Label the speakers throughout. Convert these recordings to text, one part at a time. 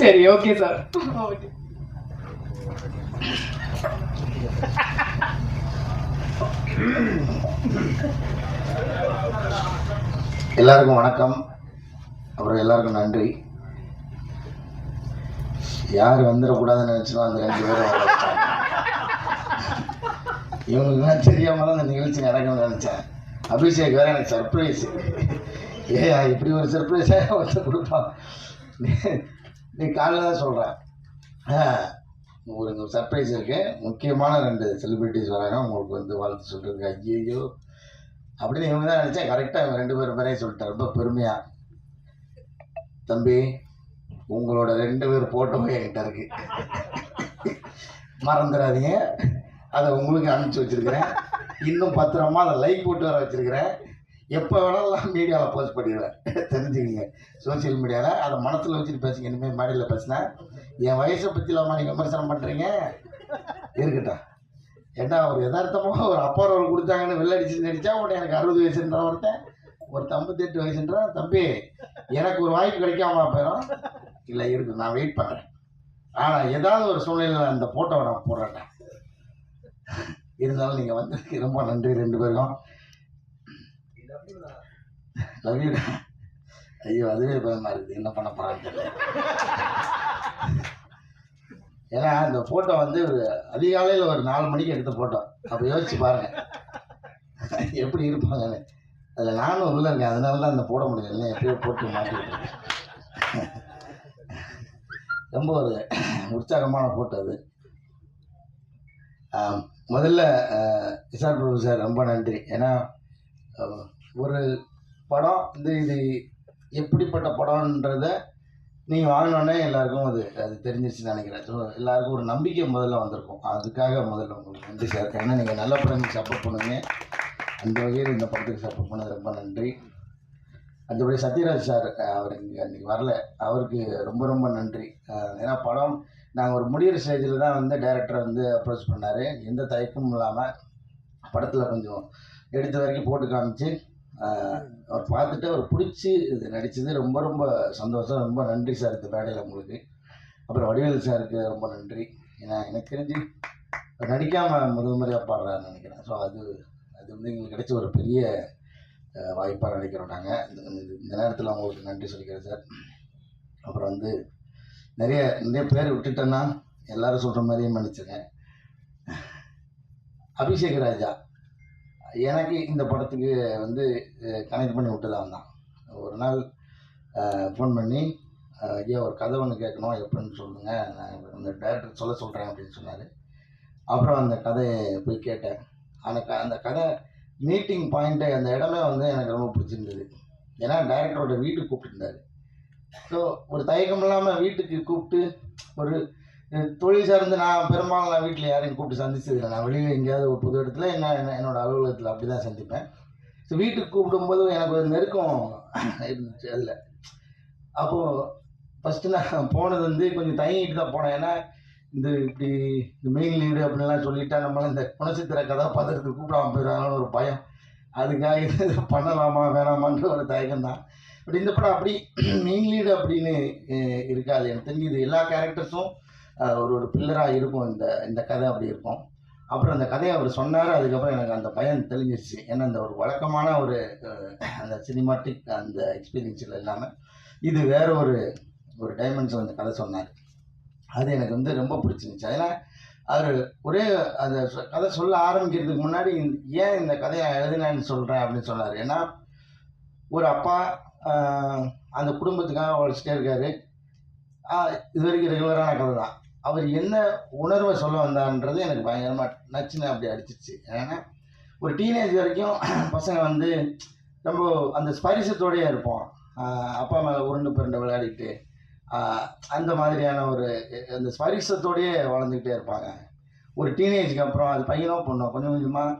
Speaker 1: சரி okay sir okay
Speaker 2: எல்லாருக்கும் வணக்கம். அப்புறம் எல்லாருக்கும் நன்றி. யார் வந்துடக்கூடாதுன்னு நினச்சோ அந்த ரெண்டு பேரும் இவங்களுக்குலாம் தெரியாமல் தான் அந்த நிகழ்ச்சி நடக்கும்னு நினச்சேன். அபிஷேக் வேற எனக்கு சர்ப்ரைஸ் ஏயா இப்படி ஒரு சர்ப்ரைஸாக வந்து கொடுப்பான். நீ- நீ காலையில் தான் சொல்கிறேன் ஒரு சர்ப்ரைஸ் இருக்கு. முக்கியமான ரெண்டு செலிப்ரிட்டிஸ் வராங்க. உங்களுக்கு வந்து வாழ்த்து சொல்கிறதுக்கு ஐயோ அப்படின்னு இவங்க தான் நினச்சேன் கரெக்டாக இவங்க ரெண்டு பேரும் பேரையும் சொல்லிட்டேன் ரொம்ப பெருமையாக தம்பி உங்களோட ரெண்டு பேர் ஃபோட்டோவும் என்கிட்ட இருக்கு. மறந்துடாதீங்க. அதை உங்களுக்கு அனுப்பிச்சி வச்சிருக்கிறேன். இன்னும் பத்திரமா அதை லைக் போட்டு வர வச்சுருக்கிறேன். எப்போ வேணாலும் மீடியாவில் போஸ்ட் பண்ணிடுவேன். தெரிஞ்சுக்கிங்க. சோஷியல் மீடியாவில் அதை மனசில் வச்சுட்டு பேசுங்க. இனிமேல் மேடையில் பேசினா என் வயசை பற்றிலாமா நீங்கள் விமர்சனம் பண்ணுறீங்க இருக்கட்டும். ஏன்னா ஒரு யதார்த்தமாக ஒரு அப்பா ரோல் கொடுத்தாங்கன்னு வெள்ளடிச்சு நடித்தா உடனே எனக்கு அறுபது வயசுன்ற ஒருத்தன் ஒரு ஐம்பத்தெட்டு வயசுன்றான் தம்பி எனக்கு ஒரு வாய்ப்பு கிடைக்காம போயிடும். இல்லை இருக்கு நான் வெயிட் பண்ணுறேன் ஆனால் ஏதாவது ஒரு சூழ்நிலையில் அந்த ஃபோட்டோவை நான் போடுறேன் இருந்தாலும் நீங்கள் வந்ததுக்கு ரொம்ப நன்றி ரெண்டு பேருக்கும். லவ் ஐயோ அதுவே பயமாக இருக்குது. என்ன பண்ண போகிறான்னு தெரியல. ஏன்னா இந்த ஃபோட்டோ வந்து ஒரு அதிகாலையில் ஒரு நாலு மணிக்கு எடுத்த ஃபோட்டோ அப்போ யோசிச்சு பாருங்க. எப்படி இருப்பாங்கன்னு அதில் நானும் உள்ள இருக்கேன். அதனால தான் அந்த போட முடியல இல்லை எப்படியோ போட்டு மாட்டிட்டு ரொம்ப ஒரு உற்சாகமான ஃபோட்டோ அது. முதல்ல இசார் பிரபு சார் ரொம்ப நன்றி. ஏன்னா ஒரு படம் இந்த இது எப்படிப்பட்ட படம்ன்றத நீங்கள் வாங்கினோடனே எல்லாருக்கும் அது அது தெரிஞ்சிருச்சுன்னு நினைக்கிறேன். ஸோ எல்லாருக்கும் ஒரு நம்பிக்கை முதல்ல வந்திருக்கும். அதுக்காக முதல்ல உங்களுக்கு நன்றி சார். ஏன்னா நீங்கள் நல்ல படங்களுக்கு சப்போர்ட் பண்ணுங்க. அந்த வகையில் இந்த படத்துக்கு சப்போர்ட் பண்ணது ரொம்ப நன்றி. அடுத்தபடி சத்யராஜ் சார் அவர் இங்கே அன்றைக்கி வரல. அவருக்கு ரொம்ப ரொம்ப நன்றி. ஏன்னா படம் நாங்கள் ஒரு முடிகிற ஸ்டேஜில் தான் வந்து டைரக்டர் வந்து அப்ரோச் பண்ணார். எந்த தயக்கமும் இல்லாமல் படத்தில் கொஞ்சம் எடுத்த வரைக்கும் போட்டு காமிச்சு அவர் பார்த்துட்டு அவர் பிடிச்சி இது நடித்தது ரொம்ப ரொம்ப சந்தோஷம். ரொம்ப நன்றி சார் இந்த மேடையில் உங்களுக்கு. அப்புறம் வடிவேல் சாருக்கு ரொம்ப நன்றி. ஏன்னா எனக்கு தெரிஞ்சு நடிக்காமல் முதல் முறையாக பாடுறாருன்னு நினைக்கிறேன். ஸோ அது அது வந்து எங்களுக்கு கிடைச்ச ஒரு பெரிய வாய்ப்பாக நினைக்கிறோம் நாங்கள் இந்த இந்த நேரத்தில் உங்களுக்கு நன்றி சொல்லிக்கிறேன் சார் அப்புறம் வந்து நிறைய நிறைய பேர் விட்டுட்டேன்னா எல்லாரும் சொல்கிற மாதிரியே மன்னிச்சிருங்க அபிஷேக் ராஜா. எனக்கு இந்த படத்துக்கு வந்து கனெக்ட் பண்ணி விட்டதான் தான். ஒரு நாள் ஃபோன் பண்ணி ஐயா ஒரு கதை ஒன்று கேட்கணும் எப்படின்னு சொல்லுங்க. நான் அந்த டேரக்டர் சொல்ல சொல்கிறேன் அப்படின்னு சொன்னார். அப்புறம் அந்த கதையை போய் கேட்டேன். அந்த க அந்த கதை மீட்டிங் பாயிண்ட்டு அந்த இடமே வந்து எனக்கு ரொம்ப பிடிச்சிருந்தது. ஏன்னா டேரக்டரோட வீட்டுக்கு கூப்பிட்டுருந்தார். ஸோ ஒரு தயக்கம் இல்லாமல் வீட்டுக்கு கூப்பிட்டு ஒரு தொழில் சார்ந்து நான் பெரும்பாலும் நான் வீட்டில் யாரையும் கூப்பிட்டு சந்திச்சதில்லை. நான் வெளியில் எங்கேயாவது ஒரு புது இடத்துல என்ன என்னோடய என்னோட அலுவலகத்தில் அப்படி தான் சந்திப்பேன். ஸோ வீட்டுக்கு கூப்பிடும்போது எனக்கு ஒரு நெருக்கம் இருந்துச்சு அதில். அப்போது ஃபஸ்ட்டு நான் போனது வந்து கொஞ்சம் தயங்கிட்டு தான் போனேன். ஏன்னா இந்த இப்படி இந்த மெயின் லீடு அப்படின்லாம் சொல்லிட்டா நம்மளால் இந்த குணச்சித்திர கதாபாத்திரத்துக்கு கூப்பிடாம போயிடறாங்கன்னு ஒரு பயம். அதுக்காக இது பண்ணலாமா வேணாமான்ற ஒரு தயக்கம் தான். பட் இந்த படம் அப்படி மெயின் லீடு அப்படின்னு இருக்காது. எனக்கு தெரிஞ்சு இது எல்லா கேரக்டர்ஸும் ஒரு ஒரு பில்லராக இருக்கும் இந்த இந்த கதை அப்படி இருக்கும். அப்புறம் அந்த கதையை அவர் சொன்னார் அதுக்கப்புறம் எனக்கு அந்த பயம் தெளிஞ்சிருச்சு. ஏன்னா அந்த ஒரு வழக்கமான ஒரு அந்த சினிமாட்டிக் அந்த எக்ஸ்பீரியன்ஸில் இல்லாமல் இது வேற ஒரு ஒரு டைமென்ஷன் அந்த கதை சொன்னார். அது எனக்கு வந்து ரொம்ப பிடிச்சிருந்துச்சு. ஏன்னா அவர் ஒரே அந்த கதை சொல்ல ஆரம்பிக்கிறதுக்கு முன்னாடி ஏன் இந்த கதையை எழுதினேன்னு சொல்கிறேன் அப்படின்னு சொன்னார். ஏன்னா ஒரு அப்பா அந்த குடும்பத்துக்காக உழைச்சிட்டே இருக்காரு. இது வரைக்கும் ரெகுலரான கதை தான். அவர் என்ன உணர்வை சொல்ல வந்தான்றது எனக்கு பயங்கரமாக நச்சுன்னு அப்படி அடிச்சிருச்சு. ஏன்னா ஒரு டீனேஜ் வரைக்கும் பசங்க வந்து ரொம்ப அந்த ஸ்பரிசத்தோடயே இருப்போம். அப்பா மேலே உருண்டு பிறண்டு விளையாடிட்டு அந்த மாதிரியான ஒரு அந்த ஸ்பரிசத்தோடையே வளர்ந்துக்கிட்டே இருப்பாங்க. ஒரு டீனேஜுக்கு அப்புறம் அது பையனோ பொண்ணோ கொஞ்சம் கொஞ்சமாக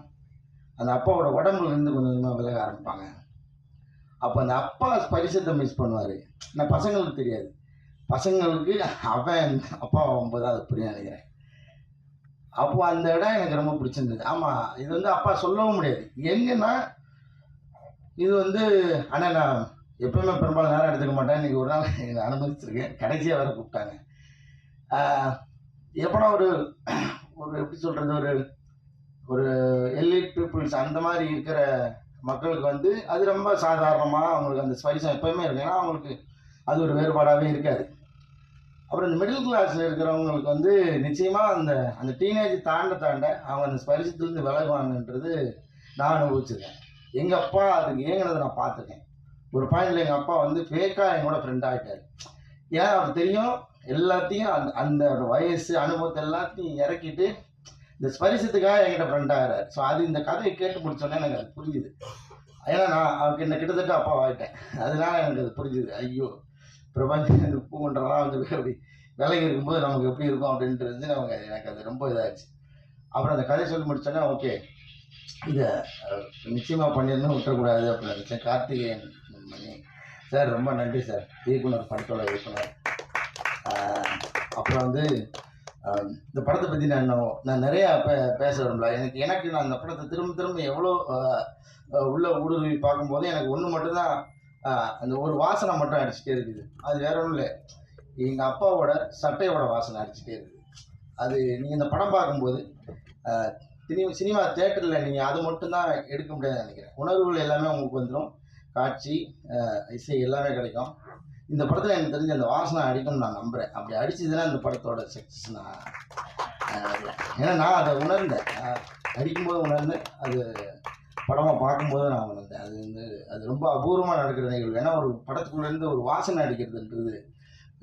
Speaker 2: அந்த அப்பாவோட உடம்புல இருந்து கொஞ்சம் கொஞ்சமாக விலக ஆரம்பிப்பாங்க. அப்போ அந்த அப்பா ஸ்பரிசத்தை மிஸ் பண்ணுவார். நான் பசங்களுக்கு தெரியாது. பசங்களுக்கு அவன் அப்பா ஒன்பதாவது அப்படின்னு நினைக்கிறேன். அப்போ அந்த இடம் எனக்கு ரொம்ப பிடிச்சிருந்தது. ஆமாம் இது வந்து அப்பா சொல்லவும் முடியாது. எங்கன்னா இது வந்து ஆனால் நான் எப்பவுமே பெரும்பாலும் நேரம் எடுத்துக்க மாட்டேன். இன்றைக்கி ஒரு நாள் என்னை அனுமதிச்சிருக்கேன் கடைசியாக வேறு கூப்பிட்டாங்க. எப்படா ஒரு ஒரு எப்படி சொல்கிறது ஒரு ஒரு எலிட் பீப்புள்ஸ் அந்த மாதிரி இருக்கிற மக்களுக்கு வந்து அது ரொம்ப சாதாரணமாக அவங்களுக்கு அந்த ஸ்பரிசம் எப்போயுமே இருக்கு ஏன்னா அவங்களுக்கு அது ஒரு வேறுபாடாகவே இருக்காது. அப்புறம் இந்த மிடில் கிளாஸில் இருக்கிறவங்களுக்கு வந்து நிச்சயமாக அந்த அந்த டீனேஜ் தாண்ட தாண்ட அவங்க அந்த ஸ்பரிசத்துலேருந்து விலகுவாங்கன்றது நான் அனுபவிச்சிருக்கேன். எங்கள் அப்பா அதுக்கு ஏங்கினதை நான் பார்த்துருக்கேன். ஒரு பாயிண்டில் எங்கள் அப்பா வந்து ஃபேக்காக என் கூட ஃப்ரெண்ட் ஆகிட்டார் ஏன் அவர் தெரியும்? எல்லாத்தையும் அந்த அந்த வயசு அனுபவத்தை எல்லாத்தையும் இறக்கிட்டு இந்த ஸ்பரிசத்துக்காக என்கிட்ட ஃப்ரெண்ட் ஆகிறார். ஸோ அது இந்த கதையை கேட்டு முடிச்சோன்னே எனக்கு அது புரியுது ஏன்னா நான் அவருக்கு என்ன கிட்டத்தட்ட அப்பா ஆகிட்டேன் அதனால எனக்கு அது புரிஞ்சுது. ஐயோ. பிரபஞ்சம் பூன்றலாம் வந்து அப்படி விலகி இருக்கும்போது நமக்கு எப்படி இருக்கும் அப்படின்றது நமக்கு எனக்கு அது ரொம்ப இதாகிடுச்சு அப்புறம் அந்த கதை சொல்லி முடிச்சோன்னே ஓகே இதை நிச்சயமாக பண்ணிடணும் விட்டுறக்கூடாது அப்படின்னு நினச்சேன். கார்த்திகேயன் பண்ணி சார் ரொம்ப நன்றி சார். இயக்குனர் படத்தோட இயக்குனர். அப்புறம் வந்து இந்த படத்தை பற்றி நான் என்ன நான் நிறையா பே பேச விரும்பல. எனக்கு எனக்கு நான் அந்த படத்தை திரும்ப திரும்ப எவ்வளோ உள்ள ஊடுருவி பார்க்கும்போது எனக்கு ஒன்று மட்டும்தான் அந்த ஒரு வாசனை மட்டும் அடிச்சுட்டே இருக்குது. அது வேற ஒன்றும் இல்லை. எங்கள் அப்பாவோட சட்டையோட வாசனை அடிச்சுட்டே இருக்குது. அது நீங்கள் இந்த படம் பார்க்கும்போது சினிமா சினிமா தேட்டரில் நீங்கள் அது மட்டும்தான் எடுக்க முடியாதுன்னு நினைக்கிறேன். உணர்வுகள் எல்லாமே உங்களுக்கு வந்துடும் காட்சி இசை எல்லாமே கிடைக்கும். இந்த படத்தில் எனக்கு தெரிஞ்ச அந்த வாசனை அடிக்கும்னு நான் நம்புகிறேன் அப்படி அடிச்சதுன்னா இந்த படத்தோட சக்ஸஸ் நான் ஏன்னா நான் அதை உணர்ந்தேன். அடிக்கும்போது உணர்ந்தேன். அது படமாக பார்க்கும்போது நான் உணர்ந்தேன் அது வந்து அது ரொம்ப அபூர்வமாக நடக்கிற நிகழ்வு ஏன்னா ஒரு படத்துக்குள்ளேருந்து ஒரு வாசனை அடிக்கிறதுன்றது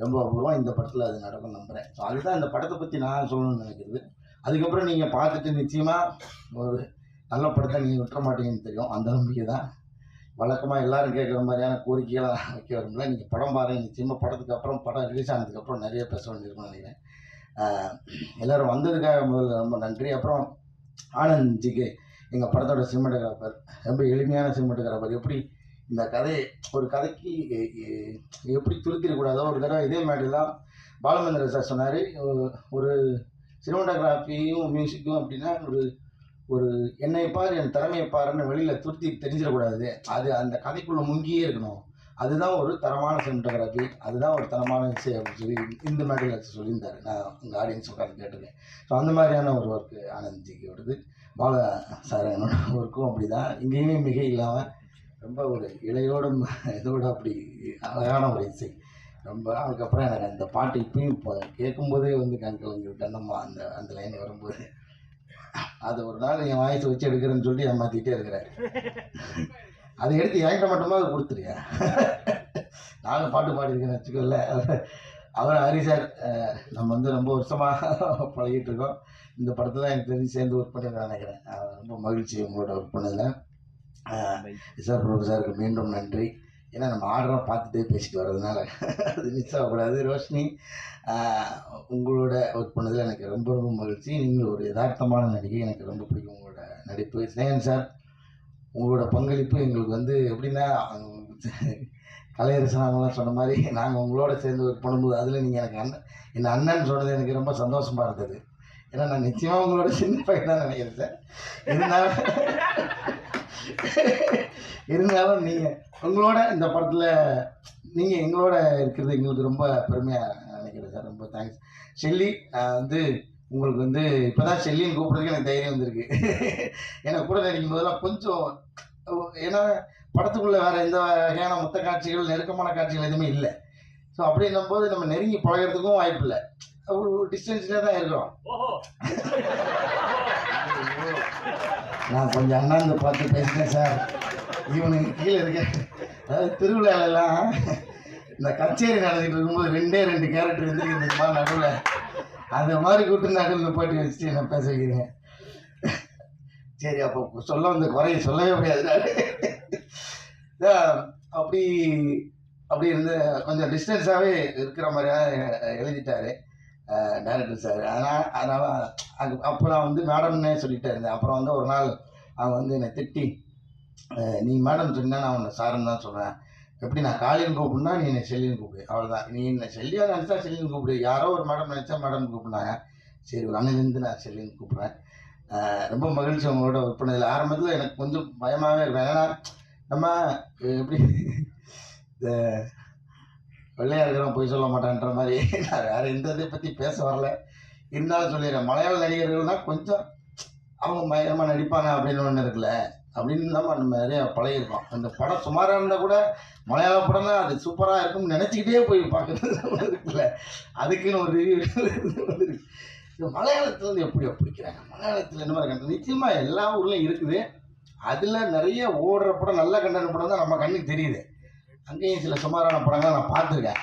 Speaker 2: ரொம்ப அபூர்வம் இந்த படத்தில் அது நடக்கும் நம்புகிறேன் ஸோ அதுதான் இந்த படத்தை பற்றி நான் சொல்லணும்னு நினைக்கிறது. அதுக்கப்புறம் நீங்கள் பார்த்துட்டு நிச்சயமாக ஒரு நல்ல படத்தை நீங்கள் விட்டுற மாட்டீங்கன்னு தெரியும். அந்த நம்பிக்கை தான். வழக்கமாக எல்லாரும் கேட்குற மாதிரியான கோரிக்கைகளாக வைக்க வரும்ல நீங்கள் படம் பாருங்க. நிச்சயமாக படத்துக்கு அப்புறம் படம் ரிலீஸ் ஆனதுக்கப்புறம் நிறைய பேச வேண்டியிருக்கும்னு நினைக்கிறேன். எல்லோரும் எல்லாரும் வந்ததுக்காக முதல்ல ரொம்ப நன்றி. அப்புறம் ஆனந்த் ஜிக்கு எங்கள் படத்தோட சினிமாட்டோகிராஃபர் ரொம்ப எளிமையான சினிமாட்டோகிராஃபர். எப்படி இந்த கதையை ஒரு கதைக்கு எப்படி துருத்திடக்கூடாதோ ஒரு தடவை இதே மாதிரி தான் பாலமேந்திர சார் சொன்னார். ஒரு சினிமாட்டோகிராஃபியும் மியூசிக்கும் அப்படின்னா ஒரு ஒரு என்னை பார் என் திறமையை பாருன்னு வெளியில் துருத்தி தெரிஞ்சிடக்கூடாது. அது அந்த கதைக்குள்ளே முங்கியே இருக்கணும். அதுதான் ஒரு தரமான சினிமாட்டோகிராஃபி. அதுதான் ஒரு தரமான இசை அப்படின்னு சொல்லி இந்த மாதிரி சொல்லியிருந்தார். நான் உங்கள் ஆடியன்ஸ் உட்காந்து கேட்டிருக்கேன். ஸோ அந்த மாதிரியான ஒரு ஒர்க்கு ஆனந்த்ஜிக்கு வருது. பால சார் என்னோட ஒர்க்கும் அப்படி தான் இங்கேயுமே மிக இல்லாமல் ரொம்ப ஒரு இலையோடும் இதோட அப்படி அழகான ஒரு இசை. ரொம்ப அதுக்கப்புறம் எனக்கு அந்த பாட்டு இப்பயும் இப்போ கேட்கும்போதே வந்து கண் கலங்கி விட்டேன்னம்மா அந்த அந்த லைன் வரும்போது அது ஒரு நாள் என் வாய்ஸ் வச்சு எடுக்கிறேன்னு சொல்லி ஏமாற்றிட்டே இருக்கிறேன் அதை எடுத்து என்கிட்ட மட்டுமா அது கொடுத்துருக்கேன் நானும் பாட்டு பாடியிருக்கேன்னு வச்சுக்கோல அவர் ஹரி சார் நம்ம வந்து ரொம்ப வருஷமாக பழகிட்டு இருக்கோம் இந்த படத்தில் எனக்கு தெரிஞ்சு சேர்ந்து ஒர்க் பண்ணி நினைக்கிறேன். ரொம்ப மகிழ்ச்சி உங்களோட ஒர்க் பண்ணதில். சார் பிரபு சாருக்கு மீண்டும் நன்றி. ஏன்னா நம்ம ஆர்டராக பார்த்துட்டே பேசிட்டு வர்றதுனால. அது மிஸ் ஆகக்கூடாது ரோஷினி. உங்களோட ஒர்க் பண்ணதில் எனக்கு ரொம்ப ரொம்ப மகிழ்ச்சி. நீங்கள் ஒரு யதார்த்தமான நடிகை. எனக்கு ரொம்ப பிடிக்கும் உங்களோட நடிப்பு. ஸ்னேகன் சார் உங்களோட பங்களிப்பு எங்களுக்கு வந்து எப்படின்னா கலையரசன் அவங்களாம் சொன்ன மாதிரி நாங்கள் உங்களோட சேர்ந்து ஒர்க் பண்ணும்போது அதில் நீங்கள் எனக்கு அண்ணன் என் அண்ணன் சொன்னது எனக்கு ரொம்ப சந்தோஷமாக இருந்தது. ஏன்னா நான் நிச்சயமாக உங்களோட சின்ன பையன் தான் நினைக்கிறேன். சார் இருந்தாலும் இருந்தாலும் நீங்கள் உங்களோட இந்த படத்தில் நீங்கள் எங்களோட இருக்கிறது எங்களுக்கு ரொம்ப பெருமையாக நினைக்கிறேன் சார். ரொம்ப தேங்க்ஸ் செல்லி நான் வந்து உங்களுக்கு வந்து இப்போ தான் செல்லின்னு கூப்பிட்றதுக்கு எனக்கு தைரியம் வந்திருக்கு. ஏன்னா கூட நடிக்கும் போதெல்லாம் கொஞ்சம் ஏன்னா படத்துக்குள்ளே வேறு எந்த வகையான மொத்த காட்சிகள் நெருக்கமான காட்சிகள் எதுவுமே இல்லை. ஸோ அப்படின்னும் போது நம்ம நெருங்கி பழகிறதுக்கும் வாய்ப்பு இல்லை. ஒரு டிஸ்டன்ஸ்லேயே தான் இருக்கிறோம். நான் கொஞ்சம் அண்ணாந்து பார்த்து பேசினேன் சார் இவனுக்கு கீழே இருக்க அதாவது திருவிழாலெல்லாம் இந்த கச்சேரி நடந்துட்டு இருக்கும்போது ரெண்டே ரெண்டு கேரக்டர் இருந்துருக்குமா நடுவில். அந்த மாதிரி கூட்டு நடுவில் போட்டு வச்சுட்டு நான் பேச வைக்கிறேன் சரி அப்போ சொல்ல வந்த குறைய சொல்லவே முடியாது அப்படி அப்படி இருந்து கொஞ்சம் டிஸ்டன்ஸாகவே இருக்கிற மாதிரியாக எழுதிட்டாரு டேரக்டர் சார் அதனால் அதனால் அது அப்போ நான் வந்து மேடம்னே சொல்லிட்டே இருந்தேன். அப்புறம் வந்து ஒரு நாள் அவன் வந்து என்னை திட்டி நீ மேடம் சொன்னா நான் உன்னை சாருன்னு தான் சொல்கிறேன் எப்படி நான் காளின்னு கூப்பிடுனா நீ என்னை செல்லின்னு கூப்பிடு. அவ்வளோதான் நீ என்னை செல்லியாக நினச்சா செல்லின்னு கூப்பிடு. யாரோ ஒரு மேடம் நினச்சா மேடம் கூப்பிடுனாங்க. சரி ஒரு அண்ணிலேருந்து நான் செல்லின்னு கூப்பிட்றேன். ரொம்ப மகிழ்ச்சி அவங்களோட ஒர்க் பண்ணதில் ஆரம்பத்தில் எனக்கு கொஞ்சம் பயமாகவே இருக்கும். ஏன்னா நம்ம எப்படி இந்த வெள்ளையா இருக்கிறவன் பொய் சொல்ல மாட்டான்ற மாதிரி நான் வேறு எந்த இதை பற்றி பேச வரல. இருந்தாலும் சொல்லிடுறேன். மலையாள நடிகர்கள்னா கொஞ்சம் அவங்க பயங்கரமாக நடிப்பாங்க அப்படின்னு ஒன்று இருக்குல்ல அப்படின்னு நம்ம நம்ம நிறைய பழகிருக்கோம் அந்த படம் சுமாராக இருந்தால் கூட மலையாள படம் தான் அது சூப்பராக இருக்கும்னு நினச்சிக்கிட்டே போய் பார்க்குறது இருக்குல்ல. அதுக்குன்னு ஒரு ரிவ்யூ வந்துருக்கு இந்த மலையாளத்துல எப்படி பிடிக்கிறாங்க மலையாளத்தில் என்ன மாதிரி நிச்சயமாக எல்லா ஊர்லேயும் இருக்குது. அதில் நிறைய ஓடுற படம் நல்ல கண்டன படம் தான் நம்ம கண்ணுக்கு தெரியுது. அங்கேயும் சில சுமாரான படங்கள் நான் பார்த்துருக்கேன்.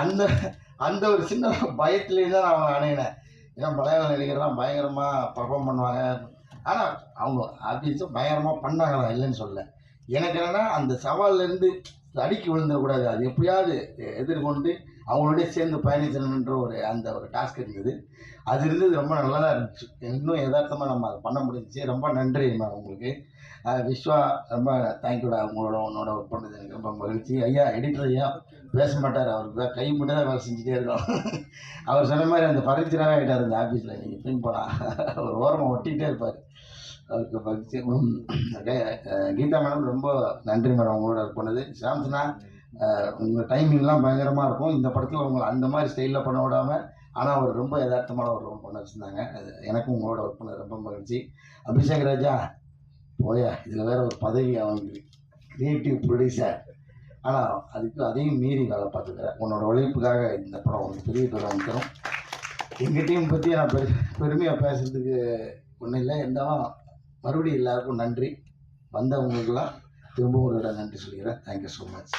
Speaker 2: அந்த அந்த ஒரு சின்ன பயத்துலேயே தான் நான் அவன் அணையினேன் ஏன்னா பழைய நடிகர்லாம் பயங்கரமாக பர்ஃபார்ம் பண்ணுவாங்க. ஆனால் அவங்க ஆப்வியஸாக பயங்கரமாக பண்ணாங்களா இல்லைன்னு சொல்ல எனக்கு என்னென்னா அந்த சவால்லேருந்து அடிக்கி விழுந்துடக்கூடாது. அது எப்படியாவது எதிர்கொண்டு அவங்களோடய சேர்ந்து பயணிச்சணுன்ற ஒரு அந்த ஒரு டாஸ்க் இருந்தது. அது இருந்தது ரொம்ப நல்லதாக இருந்துச்சு. இன்னும் யதார்த்தமாக நம்ம அதை பண்ண முடிஞ்சிச்சு. ரொம்ப நன்றி மேம் உங்களுக்கு. விஸ்வா ரொம்ப தேங்க்யூடா உங்களோட உன்னோட ஒர்க் பண்ணது எனக்கு ரொம்ப மகிழ்ச்சி. ஐயா எடிட்டர் ஐயா பேச மாட்டார். அவருக்கு தான் கை மட்டும் தான் வேலை செஞ்சுட்டே இருக்கோம். அவர் சொன்ன மாதிரி அந்த பரிச்சராகவே ஆகிட்டார் இந்த ஆஃபீஸில் நீங்கள் பின் போனால் ஒரு ஓரமாக ஒட்டிகிட்டே இருப்பார். அவருக்கு பகிர்ச்சி கீதா மேடம் ரொம்ப நன்றி மேடம். உங்களோட ஒர்க் பண்ணது. சாம்சனா உங்கள் டைமிங்லாம் பயங்கரமாக இருக்கும். இந்த படத்தில் உங்களை அந்த மாதிரி ஸ்டைலில் பண்ண விடாமல் ஆனால் அவர் ரொம்ப யதார்த்தமான ஒரு ரோல் பண்ண வச்சுருந்தாங்க. அது எனக்கும் உங்களோட ஒர்க் பண்ண ரொம்ப மகிழ்ச்சி. அபிஷேக் ராஜா போயா இதில் வேற ஒரு பதவி அவனுக்கு கிரியேட்டிவ் ப்ரொடியூசர் ஆனால் அதுக்கு அதையும் மீறி வேலை பார்த்துக்கிறேன் உன்னோட உழைப்புக்காக இந்த படம் வந்து பெரிய பேர் வந்துடும் எங்கள் டீம் பற்றி நான் பெரு பெருமையாக பேசுகிறதுக்கு ஒன்றும் இல்லை. இருந்தாலும் மறுபடியும் எல்லாருக்கும் நன்றி. வந்தவங்களுக்கெல்லாம் திரும்பவும் ஒரு நன்றி சொல்லிக்கிறேன். Thank you so much